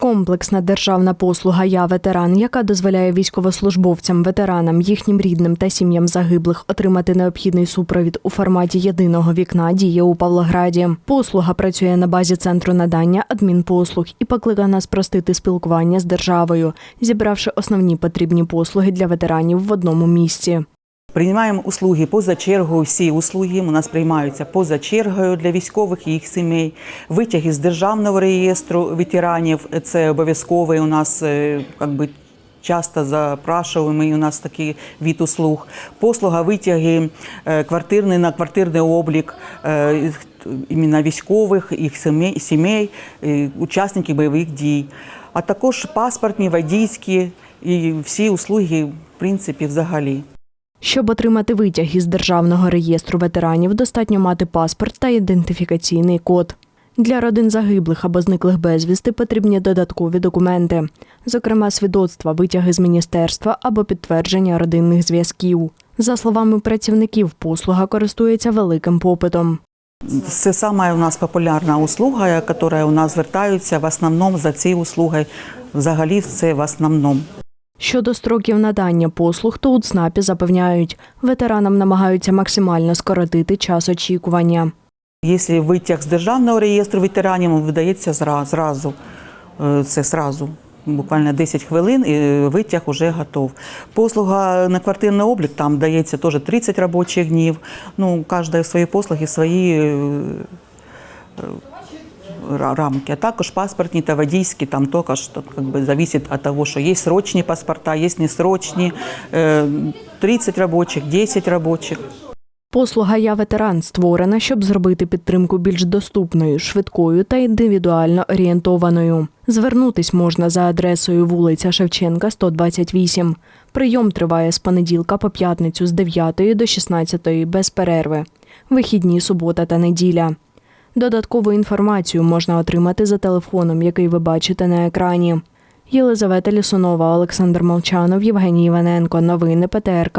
Комплексна державна послуга Я ветеран, яка дозволяє військовослужбовцям, ветеранам, їхнім рідним та сім'ям загиблих отримати необхідний супровід у форматі єдиного вікна, діє у Павлограді. Послуга працює на базі центру надання адмінпослуг і покликана спростити спілкування з державою, зібравши основні потрібні послуги для ветеранів в одному місці. Приймаємо услуги поза чергою. Всі услуги у нас приймаються поза чергою для військових і їх сімей. Витяги з державного реєстру ветеранів це обов'язковий у нас е, як би, часто запрашуємо у нас такий від услуг. Послуга витяги е, квартирний на квартирний облік. е, Іменно військових, їх сімей, сімей, учасників бойових дій, а також паспортні, водійські і всі услуги, в принципі, взагалі. Щоб отримати витяг із державного реєстру ветеранів, достатньо мати паспорт та ідентифікаційний код. Для родин загиблих або зниклих безвісти потрібні додаткові документи, зокрема свідоцтва, витяги з міністерства або підтвердження родинних зв'язків. За словами працівників, послуга користується великим попитом. Це саме у нас популярна услуга, яка у нас звертаються в основному за цією услугою. Взагалі, це в основному. Щодо строків надання послуг, то у ЦНАПі запевняють, ветеранам намагаються максимально скоротити час очікування. Якщо витяг з державного реєстру ветеранів видається зразу. Е, Це зразу. Буквально 10 хвилин і витяг вже готов. Послуга на квартирний облік там дається теж 30 робочих днів. Ну, кожна свої послуги, свої е, ра- рамки. А також паспортні та водійські, там також тут, как бы, зависит від того, що є срочні паспорта, є несрочні, Е, 30 робочих, 10 робочих. Послуга Я ветеран створена, щоб зробити підтримку більш доступною, швидкою та індивідуально орієнтованою. Звернутись можна за адресою вулиця Шевченка, 128. Прийом триває з понеділка по п'ятницю з 9 до 16 без перерви. Вихідні субота та неділя. Додаткову інформацію можна отримати за телефоном, який ви бачите на екрані. Єлизавета Лісунова, Олександр Молчанов, Євгеній Іваненко. Новини ПТРК.